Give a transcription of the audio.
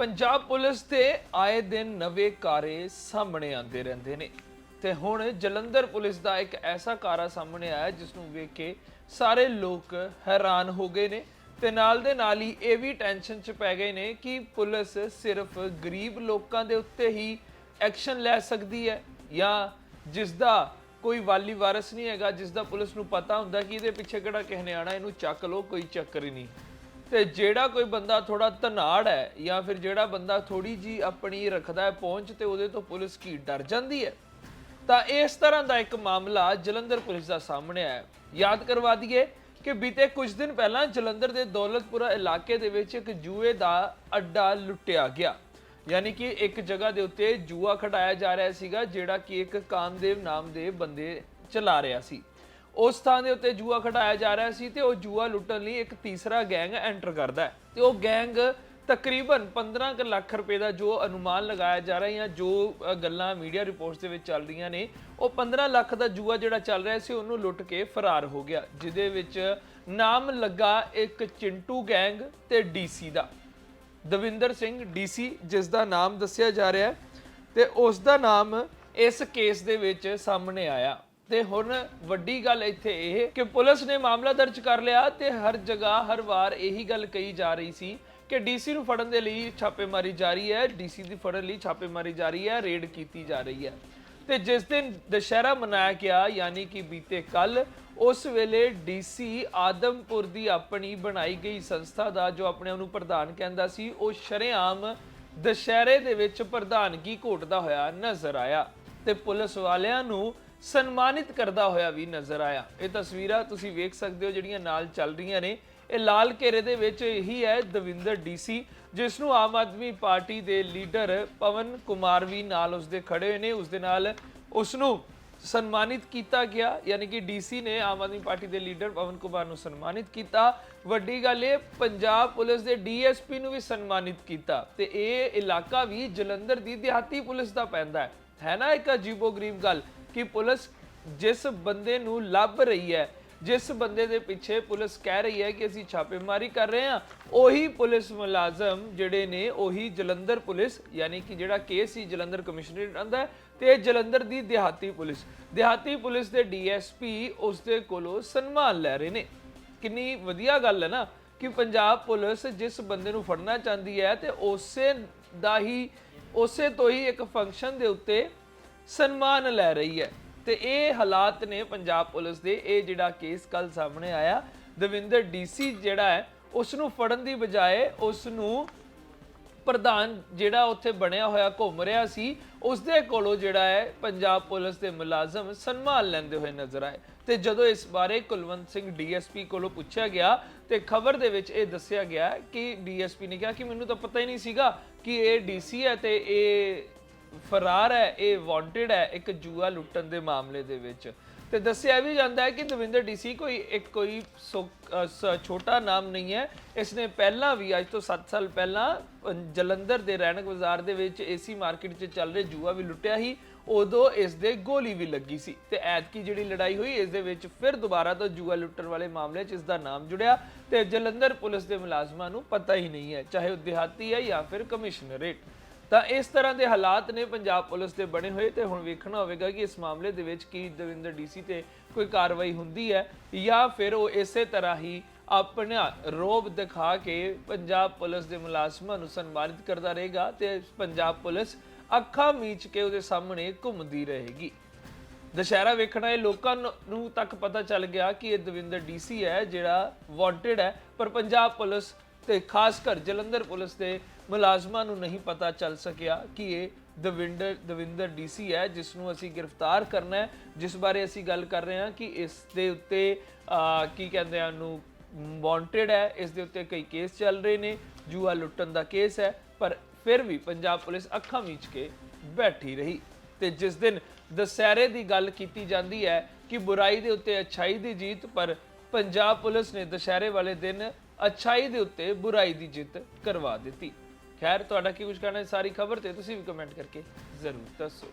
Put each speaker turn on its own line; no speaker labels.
Punjab police ਦੇ ਆਏ ਦਿਨ ਨਵੇਂ ਕਾਰੇ ਸਾਹਮਣੇ ਆਉਂਦੇ ਰਹਿੰਦੇ ਨੇ। ਤੇ ਹੁਣ ਜਲੰਧਰ ਪੁਲਿਸ ਦਾ ਇੱਕ ਐਸਾ ਕਾਰਾ ਸਾਹਮਣੇ ਆਇਆ ਜਿਸ ਨੂੰ ਵੇਖ ਕੇ ਸਾਰੇ ਲੋਕ ਹੈਰਾਨ ਹੋ ਗਏ ਨੇ। ਤੇ ਨਾਲ ਦੇ ਨਾਲ ਹੀ ਇਹ ਵੀ ਟੈਨਸ਼ਨ 'ਚ ਪੈ ਗਏ ਨੇ ਕਿ ਪੁਲਿਸ ਸਿਰਫ ਗਰੀਬ ਲੋਕਾਂ ਦੇ ਉੱਤੇ ਹੀ ਐਕਸ਼ਨ ਲੈ ਸਕਦੀ ਹੈ ਜਾਂ ਜਿਸ ਦਾ ਕੋਈ ਵਾਲੀ ਵਾਰਸ ਨਹੀਂ ਹੈਗਾ, ਜਿਸ ਦਾ ਪੁਲਿਸ ਨੂੰ ਪਤਾ ਹੁੰਦਾ ਕਿ ਇਹਦੇ ਪਿੱਛੇ ਕਿਹੜਾ ਕਿਸੇ ਨੇ ਆਣਾ ਇਹਨੂੰ ਚੱਕ ਲਓ, ਕੋਈ ਚੱਕਰ ਹੀ ਨਹੀਂ। ਤੇ ਜਿਹੜਾ ਕੋਈ ਬੰਦਾ ਥੋੜਾ ਧਨਾੜ ਹੈ ਜਾਂ ਫਿਰ ਜਿਹੜਾ ਬੰਦਾ ਥੋੜੀ ਜੀ ਆਪਣੀ ਰੱਖਦਾ ਹੈ ਪਹੁੰਚ ਤੇ ਉਹਦੇ ਤੋਂ ਪੁਲਿਸ ਕੀ ਡਰ ਜਾਂਦੀ ਹੈ? ਤਾਂ ਇਸ ਤਰ੍ਹਾਂ ਦਾ ਇੱਕ ਮਾਮਲਾ ਜਲੰਧਰ ਪੁਲਿਸ ਦਾ ਸਾਹਮਣੇ ਆਇਆ। ਯਾਦ ਕਰਵਾ ਦਈਏ ਕਿ ਬੀਤੇ ਕੁਝ ਦਿਨ ਪਹਿਲਾਂ ਜਲੰਧਰ ਦੇ ਦੌਲਤਪੁਰਾ ਇਲਾਕੇ ਦੇ ਵਿੱਚ ਇੱਕ ਜੂਏ ਦਾ ਅੱਡਾ ਲੁੱਟਿਆ ਗਿਆ। ਯਾਨੀ ਕਿ ਇੱਕ ਜਗ੍ਹਾ ਦੇ ਉੱਤੇ ਜੂਆ ਖੜਾਇਆ ਜਾ ਰਿਹਾ ਸੀਗਾ, ਜਿਹੜਾ ਕਿ ਇੱਕ ਕਾਮਦੇਵ ਨਾਮ ਦੇ ਬੰਦੇ ਚਲਾ ਰਿਹਾ ਸੀ। ਉਸ ਥਾਂ ਦੇ ਉੱਤੇ ਜੂਆ ਖੜਾਇਆ ਜਾ ਰਿਹਾ ਸੀ ਤੇ ਉਹ ਜੂਆ ਲੁੱਟਣ ਲਈ ਇੱਕ ਤੀਸਰਾ ਗੈਂਗ ਐਂਟਰ ਕਰਦਾ ਹੈ। ਤੇ ਉਹ ਗੈਂਗ ਤਕਰੀਬਨ 15 ਕੁ ਲੱਖ ਰੁਪਏ ਦਾ ਜੋ ਅਨੁਮਾਨ ਲਗਾਇਆ ਜਾ ਰਿਹਾ ਜਾਂ ਜੋ ਗੱਲਾਂ ਮੀਡੀਆ ਰਿਪੋਰਟਸ ਦੇ ਵਿੱਚ ਚੱਲ ਰਹੀਆਂ ਨੇ, ਉਹ 15 ਲੱਖ ਦਾ ਜੂਆ ਜਿਹੜਾ ਚੱਲ ਰਿਹਾ ਸੀ ਉਹਨੂੰ ਲੁੱਟ ਕੇ ਫਰਾਰ ਹੋ ਗਿਆ, ਜਿਹਦੇ ਵਿੱਚ ਨਾਮ ਲੱਗਾ ਇੱਕ ਚਿੰਟੂ ਗੈਂਗ ਤੇ ਡੀਸੀ ਦਾ। ਦਵਿੰਦਰ ਸਿੰਘ ਡੀਸੀ, ਜਿਸ ਦਾ ਨਾਮ ਦੱਸਿਆ ਜਾ ਰਿਹਾ ਹੈ ਤੇ ਉਸ ਦਾ ਨਾਮ ਇਸ ਕੇਸ ਦੇ ਵਿੱਚ ਸਾਹਮਣੇ ਆਇਆ। ਤੇ ਹੁਣ ਵੱਡੀ ਗੱਲ ਇੱਥੇ ਇਹ ਕਿ ਪੁਲਿਸ ਨੇ ਮਾਮਲਾ ਦਰਜ ਕਰ ਲਿਆ ਤੇ ਹਰ ਜਗ੍ਹਾ, ਹਰ ਵਾਰ ਇਹੀ ਗੱਲ ਕਹੀ ਜਾ ਰਹੀ ਸੀ ਕਿ ਡੀਸੀ ਨੂੰ ਫੜਨ ਦੇ ਲਈ ਛਾਪੇਮਾਰੀ ਜਾਰੀ ਹੈ, ਡੀਸੀ ਦੀ ਫੜਨ ਲਈ ਛਾਪੇਮਾਰੀ ਜਾਰੀ ਹੈ, ਰੇਡ ਕੀਤੀ ਜਾ ਰਹੀ ਹੈ। ਤੇ ਜਿਸ ਦਿਨ ਦੁਸ਼ਹਿਰਾ ਮਨਾਇਆ ਗਿਆ, ਯਾਨੀ ਕਿ ਬੀਤੇ ਕੱਲ ਉਸ ਵੇਲੇ ਡੀਸੀ ਆਦਮਪੁਰ ਦੀ ਆਪਣੀ ਬਣਾਈ ਗਈ ਸੰਸਥਾ ਦਾ ਜੋ ਆਪਣੇ ਆਪ ਨੂੰ ਪ੍ਰਧਾਨ ਕਹਿੰਦਾ ਸੀ, ਉਹ ਸ਼ਰੇਆਮ ਦੁਸ਼ਹਿਰੇ ਦੇ ਵਿੱਚ ਪ੍ਰਧਾਨਗੀ ਘੋਟਦਾ ਹੋਇਆ ਨਜ਼ਰ ਆਇਆ। ਤੇ ਪੁਲਿਸ ਵਾਲਿਆਂ ਨੂੰ ਸਨਮਾਨਿਤ ਕਰਦਾ ਹੋਇਆ ਵੀ ਨਜ਼ਰ ਆਇਆ। ਇਹ ਤਸਵੀਰਾਂ ਤੁਸੀਂ ਵੇਖ ਸਕਦੇ ਹੋ ਜਿਹੜੀਆਂ ਨਾਲ ਚੱਲ ਰਹੀਆਂ ਨੇ। ਇਹ ਲਾਲ ਘੇਰੇ ਦੇ ਵਿੱਚ ਹੀ ਹੈ ਦਵਿੰਦਰ ਡੀਸੀ, ਜਿਸ ਨੂੰ ਆਮ ਆਦਮੀ ਪਾਰਟੀ ਦੇ ਲੀਡਰ ਪਵਨ ਕੁਮਾਰ ਵੀ ਨਾਲ ਉਸਦੇ ਖੜੇ ਹੋਏ ਨੇ। ਉਸਦੇ ਨਾਲ ਉਸ ਨੂੰ ਸਨਮਾਨਿਤ ਕੀਤਾ ਗਿਆ। ਯਾਨੀ ਕਿ ਡੀਸੀ ਨੇ ਆਮ ਆਦਮੀ ਪਾਰਟੀ ਦੇ ਲੀਡਰ ਪਵਨ ਕੁਮਾਰ ਨੂੰ ਸਨਮਾਨਿਤ ਕੀਤਾ। ਵੱਡੀ ਗੱਲ ਇਹ, ਪੰਜਾਬ ਪੁਲਿਸ ਦੇ ਡੀਐਸਪੀ ਨੂੰ ਵੀ ਸਨਮਾਨਿਤ ਕੀਤਾ। ਤੇ ਇਹ ਇਲਾਕਾ ਵੀ ਜਲੰਧਰ ਦੀ ਦਿਹਾਤੀ ਪੁਲਿਸ ਦਾ ਪੈਂਦਾ ਹੈ। ਹੈ ਨਾ ਇੱਕ ਅਜੀਬੋ-ਗਰੀਬ ਗੱਲ? ਕਿ ਪੁਲਿਸ ਜਿਸ ਬੰਦੇ ਨੂੰ ਲੱਭ ਰਹੀ ਹੈ, ਜਿਸ ਬੰਦੇ ਦੇ ਪਿੱਛੇ ਪੁਲਿਸ ਕਹਿ ਰਹੀ ਹੈ ਕਿ ਅਸੀਂ ਛਾਪੇਮਾਰੀ ਕਰ ਰਹੇ ਹਾਂ, ਉਹੀ ਪੁਲਿਸ ਮੁਲਾਜ਼ਮ ਜਿਹੜੇ ਨੇ, ਉਹੀ ਜਲੰਧਰ ਪੁਲਿਸ, ਯਾਨੀ ਕਿ ਜਿਹੜਾ ਕੇਸ ਸੀ ਜਲੰਧਰ ਕਮਿਸ਼ਨਰੇਟ ਆਂਦਾ ਹੈ ਤੇ ਜਲੰਧਰ ਦੀ ਦਿਹਾਤੀ ਪੁਲਿਸ। ਦਿਹਾਤੀ ਪੁਲਿਸ ਦੇ ਡੀਐਸਪੀ ਉਸ ਦੇ ਕੋਲੋਂ ਸਨਮਾਨ ਲੈ ਰਹੇ ਨੇ। ਕਿੰਨੀ ਵਧੀਆ ਗੱਲ ਹੈ ਨਾ ਕਿ ਪੰਜਾਬ ਪੁਲਿਸ ਜਿਸ ਬੰਦੇ ਨੂੰ ਫੜਨਾ ਚਾਹੁੰਦੀ ਹੈ ਤੇ ਉਸੇ ਦਾ ਹੀ, ਉਸੇ ਤੋਂ ਹੀ ਇੱਕ ਫੰਕਸ਼ਨ ਦੇ ਉੱਤੇ ਸਨਮਾਨ ਲੈ ਰਹੀ ਹੈ। ਤੇ ਇਹ ਹਾਲਾਤ ਨੇ ਪੰਜਾਬ ਪੁਲਿਸ ਦੇ। ਇਹ ਜਿਹੜਾ ਕੇਸ ਕੱਲ ਸਾਹਮਣੇ ਆਇਆ, ਦਵਿੰਦਰ ਡੀਸੀ ਜਿਹੜਾ ਹੈ ਉਸ ਨੂੰ ਫੜਨ ਦੀ ਬਜਾਏ ਉਸ ਨੂੰ ਪ੍ਰਧਾਨ ਜਿਹੜਾ ਉੱਥੇ ਬਣਿਆ ਹੋਇਆ, ਘੁੰਮ ਰਿਹਾ ਸੀ ਉਸ ਦੇ ਕੋਲੋਂ ਜਿਹੜਾ ਹੈ ਪੰਜਾਬ ਪੁਲਿਸ ਦੇ ਮੁਲਾਜ਼ਮ ਸਨਮਾਨ ਲੈਂਦੇ ਹੋਏ ਨਜ਼ਰ ਆਏ। ਤੇ ਜਦੋਂ ਇਸ ਬਾਰੇ ਕੁਲਵੰਤ ਸਿੰਘ ਡੀਐਸਪੀ ਕੋਲੋਂ ਪੁੱਛਿਆ ਗਿਆ, ਤੇ ਖਬਰ ਦੇ ਵਿੱਚ ਇਹ ਦੱਸਿਆ ਗਿਆ ਕਿ ਡੀਐਸਪੀ ਨੇ ਕਿਹਾ ਕਿ ਮੈਨੂੰ ਤਾਂ ਪਤਾ ਹੀ ਨਹੀਂ ਸੀਗਾ ਕਿ ਇਹ ਡੀਸੀ ਹੈ ਤੇ ਇਹ ਫਰਾਰ ਹੈ, ਇਹ ਵਾਂਟਡ ਹੈ, ਇੱਕ ਜੂਆ ਲੁੱਟਣ ਦੇ ਮਾਮਲੇ ਦੇ ਵਿੱਚ। ਤੇ ਦੱਸਿਆ ਵੀ ਜਾਂਦਾ ਹੈ ਕਿ ਦਵਿੰਦਰ ਡੀਸੀ ਕੋਈ ਇੱਕ ਕੋਈ ਸੋ- ਸ- ਛੋਟਾ ਨਾਮ ਨਹੀਂ ਹੈ। ਇਸਨੇ ਪਹਿਲਾਂ ਵੀ, ਅੱਜ ਤੋਂ 7 ਸਾਲ ਪਹਿਲਾਂ ਜਲੰਧਰ ਦੇ ਰੈਣਕ ਬਾਜ਼ਾਰ ਦੇ ਵਿੱਚ ਏਸੀ ਮਾਰਕੀਟ 'ਚ ਚੱਲ ਰਹੇ ਜੂਆ ਵੀ ਲੁੱਟਿਆ ਸੀ। ਉਦੋਂ ਇਸ ਦੇ ਗੋਲੀ ਵੀ ਲੱਗੀ ਸੀ। ਤੇ ਐਤਕੀ ਜਿਹੜੀ ਲੜਾਈ ਹੋਈ ਇਸ ਦੇ ਵਿੱਚ ਫਿਰ ਦੁਬਾਰਾ ਤੋਂ ਜੂਆ ਲੁੱਟਣ ਵਾਲੇ ਮਾਮਲੇ 'ਚ ਇਸ ਦਾ ਨਾਮ ਜੁੜਿਆ। ਤੇ ਜਲੰਧਰ ਪੁਲਿਸ ਦੇ ਮੁਲਾਜ਼ਮਾਂ ਨੂੰ ਪਤਾ ਹੀ ਨਹੀਂ ਹੈ, ਚਾਹੇ ਉਹ ਦਿਹਾਤੀ ਹੈ ਜਾਂ ਫਿਰ ਕਮਿਸ਼ਨਰੇਟ। ਤਾਂ ਇਸ ਤਰ੍ਹਾਂ ਦੇ ਹਾਲਾਤ ਨੇ ਪੰਜਾਬ ਪੁਲਿਸ ਦੇ ਬਣੇ ਹੋਏ ਤੇ ਹੁਣ ਵੇਖਣਾ ਹੋਵੇਗਾ ਕਿ ਇਸ ਮਾਮਲੇ ਦੇ ਵਿੱਚ ਕੀ ਦਵਿੰਦਰ ਡੀਸੀ ਤੇ ਕੋਈ ਕਾਰਵਾਈ ਹੁੰਦੀ ਹੈ ਜਾਂ ਫਿਰ ਉਹ ਇਸੇ ਤਰ੍ਹਾਂ ਹੀ ਆਪਣਾ ਰੋਬ ਦਿਖਾ ਕੇ ਪੰਜਾਬ ਪੁਲਿਸ ਦੇ ਮੁਲਾਜ਼ਮਾਂ ਨੂੰ ਸਨਮਾਨਿਤ ਕਰਦਾ ਰਹੇਗਾ ਤੇ ਪੰਜਾਬ ਪੁਲਿਸ ਅੱਖਾਂ ਮੀਚ ਕੇ ਉਹਦੇ ਸਾਹਮਣੇ ਘੁੰਮਦੀ ਰਹੇਗੀ। ਦੁਸ਼ਹਿਰਾ ਵੇਖਣਾ ਇਹ ਲੋਕਾਂ ਨੂੰ- ਨੂੰ ਤੱਕ ਪਤਾ ਚੱਲ ਗਿਆ ਕਿ ਇਹ ਦਵਿੰਦਰ ਡੀਸੀ ਹੈ, ਜਿਹੜਾ ਵਾਂਟਡ ਹੈ, ਪਰ ਪੰਜਾਬ ਪੁਲਿਸ ਤੇ ਖਾਸ ਕਰ ਜਲੰਧਰ ਪੁਲਿਸ ਦੇ ਮੁਲਾਜ਼ਮਾਂ ਨੂੰ ਨਹੀਂ ਪਤਾ ਚੱਲ ਸਕਿਆ ਕਿ ਇਹ ਦਵਿੰਦਰ ਦਵਿੰਦਰ ਡੀਸੀ ਹੈ ਜਿਸ ਨੂੰ ਅਸੀਂ ਗ੍ਰਿਫਤਾਰ ਕਰਨਾ ਹੈ। ਜਿਸ ਬਾਰੇ ਅਸੀਂ ਗੱਲ ਕਰ ਰਹੇ ਹਾਂ ਕਿ ਇਸ ਦੇ ਉੱਤੇ ਕੀ ਕਹਿੰਦੇ ਆ ਉਹਨੂੰ ਵਾਂਟਡ ਹੈ। ਇਸ ਦੇ ਉੱਤੇ ਕਈ ਕੇਸ ਚੱਲ ਰਹੇ ਨੇ, ਜੂਆ ਲੁੱਟਣ ਦਾ ਕੇਸ ਹੈ, ਪਰ ਫਿਰ ਵੀ ਪੰਜਾਬ ਪੁਲਿਸ ਅੱਖਾਂ ਮੀਚ ਕੇ ਬੈਠੀ ਰਹੀ। ਤੇ ਜਿਸ ਦਿਨ ਦਸਹਿਰੇ ਦੀ ਗੱਲ ਕੀਤੀ ਜਾਂਦੀ ਹੈ ਕਿ ਬੁਰਾਈ ਦੇ ਉੱਤੇ ਅੱਛਾਈ ਦੀ ਜੀਤ, ਪਰ ਪੰਜਾਬ ਪੁਲਿਸ ਨੇ ਦਸ਼ਹਿਰੇ ਵਾਲੇ ਦਿਨ ਅੱਛਾਈ ਦੇ ਉੱਤੇ ਬੁਰਾਈ ਦੀ ਜਿੱਤ ਕਰਵਾ ਦਿੱਤੀ। ਖੈਰ, ਤੁਹਾਡਾ ਕੀ ਕੁਝ ਕਹਿਣਾ ਹੈ? ਸਾਰੀ ਖਬਰ ਤੇ ਤੁਸੀਂ ਵੀ ਕਮੈਂਟ ਕਰਕੇ ਜ਼ਰੂਰ ਦੱਸੋ।